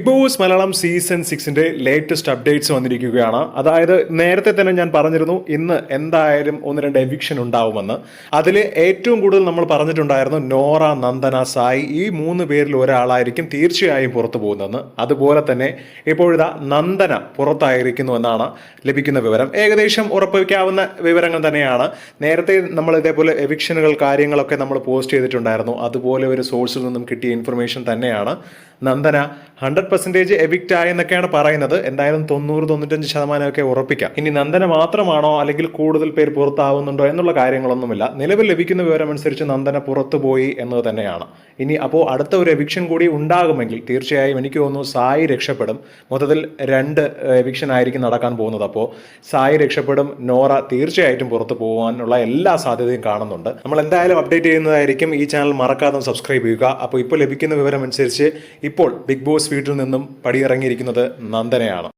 Big Boss Malayalam season സിക്സിന്റെ latest updates വന്നിരിക്കുകയാണ്. അതായത് നേരത്തെ തന്നെ ഞാൻ പറഞ്ഞിരുന്നു ഇന്ന് എന്തായാലും ഒന്ന് രണ്ട് എവിക്ഷൻ ഉണ്ടാവുമെന്ന്. അതിൽ ഏറ്റവും കൂടുതൽ നമ്മൾ പറഞ്ഞിട്ടുണ്ടായിരുന്നു നോറ നന്ദന സായി ഈ മൂന്ന് പേരിൽ ഒരാളായിരിക്കും തീർച്ചയായും പുറത്തു പോകുന്നതെന്ന്. അതുപോലെ തന്നെ ഇപ്പോഴിതാ നന്ദന പുറത്തായിരിക്കുന്നു എന്നാണ് ലഭിക്കുന്ന വിവരം. ഏകദേശം ഉറപ്പിക്കാവുന്ന വിവരങ്ങൾ തന്നെയാണ്. നേരത്തെ നമ്മൾ ഇതേപോലെ എവിക്ഷനുകൾ കാര്യങ്ങളൊക്കെ നമ്മൾ പോസ്റ്റ് ചെയ്തിട്ടുണ്ടായിരുന്നു. അതുപോലെ ഒരു സോഴ്സിൽ നിന്നും കിട്ടിയ ഇൻഫർമേഷൻ തന്നെയാണ്. നന്ദന ഹൺഡ്രഡ് പെർസെന്റേജ് എവിക്റ്റ് ആയി എന്നൊക്കെയാണ് പറയുന്നത്. എന്തായാലും തൊണ്ണൂറ് തൊണ്ണൂറ്റഞ്ച് ശതമാനമൊക്കെ ഉറപ്പിക്കാം. ഇനി നന്ദന മാത്രമാണോ അല്ലെങ്കിൽ കൂടുതൽ പേർ പുറത്താവുന്നുണ്ടോ എന്നുള്ള കാര്യങ്ങളൊന്നുമില്ല. നിലവിൽ ലഭിക്കുന്ന വിവരമനുസരിച്ച് നന്ദന പുറത്തു പോയി എന്നത് തന്നെയാണ്. ഇനി അപ്പോൾ അടുത്ത ഒരു എവിക്ഷൻ കൂടി ഉണ്ടാകുമെങ്കിൽ തീർച്ചയായും എനിക്ക് തോന്നുന്നു സായി രക്ഷപ്പെടും. മൊത്തത്തിൽ രണ്ട് എവിക്ഷൻ ആയിരിക്കും നടക്കാൻ പോകുന്നത്. അപ്പോൾ സായി രക്ഷപ്പെടും നോറ തീർച്ചയായിട്ടും പുറത്തു പോകാനുള്ള എല്ലാ സാധ്യതയും കാണുന്നുണ്ട്. നമ്മൾ എന്തായാലും അപ്ഡേറ്റ് ചെയ്യുന്നതായിരിക്കും. ഈ ചാനൽ മറക്കാതെ സബ്സ്ക്രൈബ് ചെയ്യുക. അപ്പോൾ ഇപ്പോൾ ലഭിക്കുന്ന വിവരം അനുസരിച്ച് ഇപ്പോൾ ബിഗ് ബോസ് വീട്ടിൽ നിന്നും പടിയിറങ്ങിയിരിക്കുന്നത് നന്ദനയാണ്.